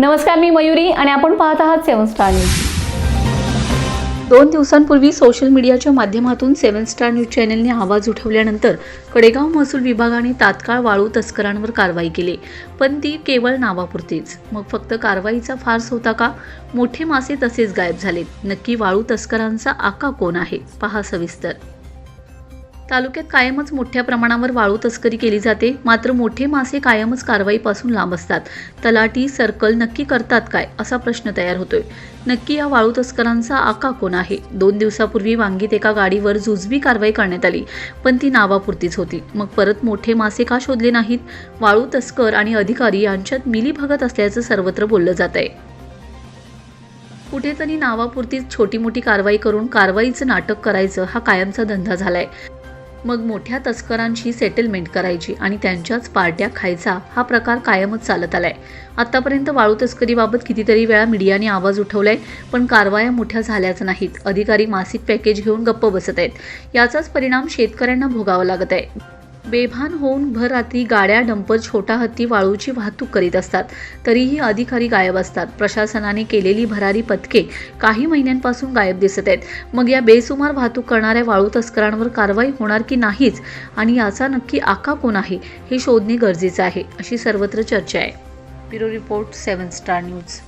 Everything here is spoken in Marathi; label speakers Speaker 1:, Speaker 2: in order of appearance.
Speaker 1: नमस्कार मी मयुरी आणि आपण पाहत आहात सेवन स्टार न्यूज. दोन दिवसांपूर्वी सोशल मीडियाच्या माध्यमातून सेवन स्टार न्यूज चॅनलने आवाज उठवल्यानंतर कडेगाव महसूल विभागाने तात्काळ वाळू तस्करांवर कारवाई केली पण ती केवळ नावापुरतीच. मग फक्त कारवाईचा फार्स होता का? मोठे मासे तसेच गायब झालेत. नक्की वाळू तस्करांचा आका कोण आहे? पहा सविस्तर. तालुक्यात कायमच मोठ्या प्रमाणावर वाळू तस्करी केली जाते. मात्र मोठे मासे कायमच कारवाईपासून लांब असतात तलाटी सर्कल नक्की करतात काय असा प्रश्न तयार होतोय. नक्की या वाळू तस्करांचा आका कोण आहे? दोन दिवसापूर्वी वांगीत एका गाडीवर जुजबी कारवाई करण्यात आली पण ती नावापुरतीच होती. मग परत मोठे मासे का शोधले नाहीत? वाळू तस्कर आणि अधिकारी यांच्यात मिलीभगत असल्याचं सर्वत्र बोललं जात आहे कुठेतरी नावापुरतीच छोटी मोठी कारवाई करून कारवाईचं नाटक करायचं हा कायमचा धंदा झालाय. मग मोठ्या तस्करांशी सेटलमेंट करायची आणि त्यांच्याच पार्ट्या खायचा हा प्रकार कायमच चालत आलाय. आतापर्यंत वाळू तस्करीबाबत कितीतरी वेळा मीडियाने आवाज उठवलाय पण कारवाया मोठ्या झाल्याच नाहीत. अधिकारी मासिक पॅकेज घेऊन गप्प बसत आहेत. याचाच परिणाम शेतकऱ्यांना भोगावा लागत आहे. बेभान होऊन भर रात्री गाड्या डंपर छोटा हत्ती वाळूची वाहतूक करीत असतात. तरीही अधिकारी गायब असतात. प्रशासनाने केलेली भरारी पथके काही महिन्यांपासून गायब दिसत आहेत. मग या बेसुमार वाहतूक करणाऱ्या वाळू तस्करांवर कारवाई होणार की नाहीच? आणि याचा नक्की आका कोण आहे हे शोधणे गरजेचं आहे अशी सर्वत्र चर्चा आहे. Bureau report seven star news.